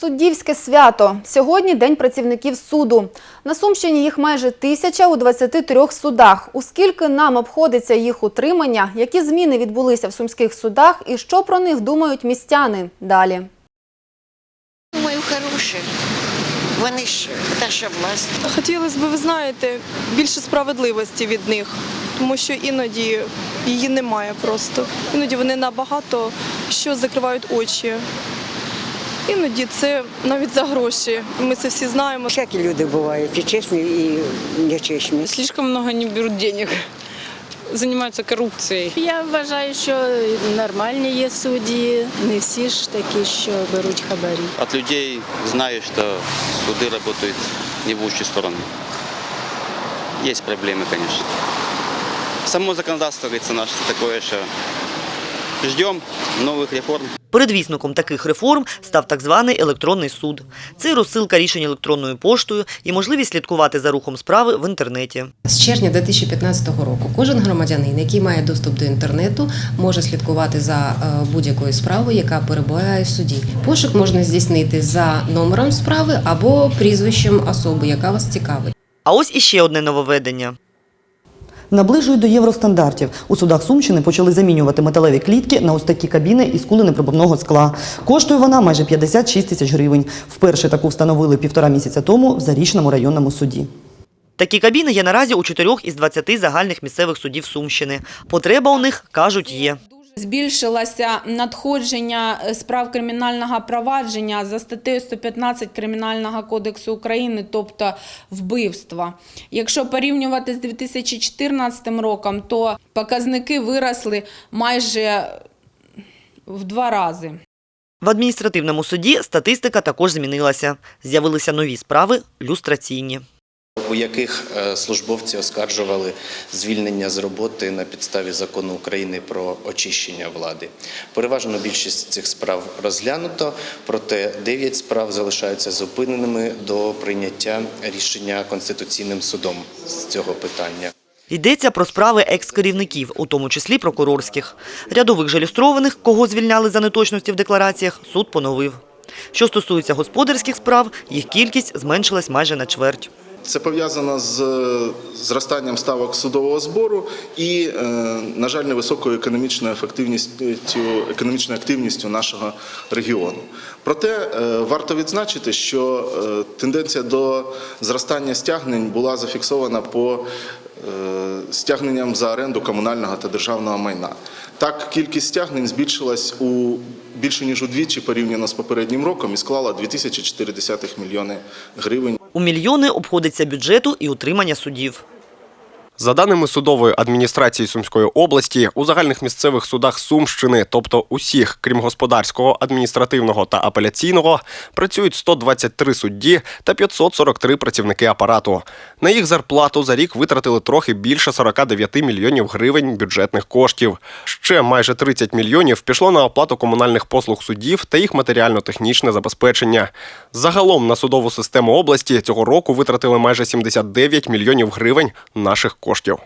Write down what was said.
Суддівське свято. Сьогодні День працівників суду. На Сумщині їх майже тисяча у 23 судах. Оскільки нам обходиться їх утримання, які зміни відбулися в сумських судах і що про них думають містяни? Далі. Думаю, хороше. Вони ж наша власть. Хотілося б, ви знаєте, більше справедливості від них, тому що іноді її немає просто. Іноді вони набагато що закривають очі. Іноді це навіть за гроші. Ми це всі знаємо. Всякі люди бувають, і чесні, і нечесні. Слишком много не берут денег, занимаются коррупцией. Я вважаю, що нормальні є судді, не всі ж такі, що беруть хабарі. От людей знаю, что суды работают не в лучшую сторону. Есть проблемы, конечно. Само законодательство, говорится, наше такое, что ждем новых реформ. Передвісником таких реформ став так званий електронний суд. Це розсилка рішень електронною поштою і можливість слідкувати за рухом справи в інтернеті. З червня 2015 року кожен громадянин, який має доступ до інтернету, може слідкувати за е, будь-якою справою, яка перебуває в суді. Пошук можна здійснити за номером справи або прізвищем особи, яка вас цікавить. А ось іще одне нововведення. Наближують до євростандартів. У судах Сумщини почали замінювати металеві клітки на ось такі кабіни із кули непробивного скла. Коштує вона майже 56 тисяч гривень. Вперше таку встановили півтора місяця тому в Зарічному районному суді. Такі кабіни є наразі у чотирьох із 20 загальних місцевих судів Сумщини. Потреба у них, кажуть, є. Збільшилося надходження е, справ кримінального провадження за статтею 115 Кримінального кодексу України, тобто вбивства. Якщо порівнювати з 2014 роком, то показники виросли майже в два рази. В адміністративному суді статистика також змінилася. З'явилися нові справи люстраційні. У яких е, службовці оскаржували звільнення з роботи на підставі закону України про очищення влади. Переважно більшість цих справ розглянуто, проте 9 справ залишаються зупиненими до прийняття рішення Конституційним судом з цього питання. Йдеться про справи екс-керівників, у тому числі прокурорських. Рядових же люстрованих, кого звільняли за неточності в деклараціях, суд поновив. Що стосується господарських справ, їх кількість зменшилась майже на чверть. Це пов'язано з е, зростанням ставок судового збору і, е, на жаль, невисокою економічною ефективністю, економічною активністю нашого регіону. Проте е, варто відзначити, що тенденція до зростання стягнень була зафіксована по стягненням за оренду комунального та державного майна. Так, кількість стягнень збільшилась у більше ніж удвічі порівняно з попереднім роком і склала 2,4 мільйони гривень. У мільйони обходиться бюджету і утримання судів. За даними судової адміністрації Сумської області, у загальних місцевих судах Сумщини, тобто усіх, крім господарського, адміністративного та апеляційного, працюють 123 судді та 543 працівники апарату. На їх зарплату за рік витратили трохи більше 49 мільйонів гривень бюджетних коштів. Ще майже 30 мільйонів пішло на оплату комунальних послуг суддів та їх матеріально-технічне забезпечення. Загалом на судову систему області цього року витратили майже 79 мільйонів гривень наших коштів. Koskeo.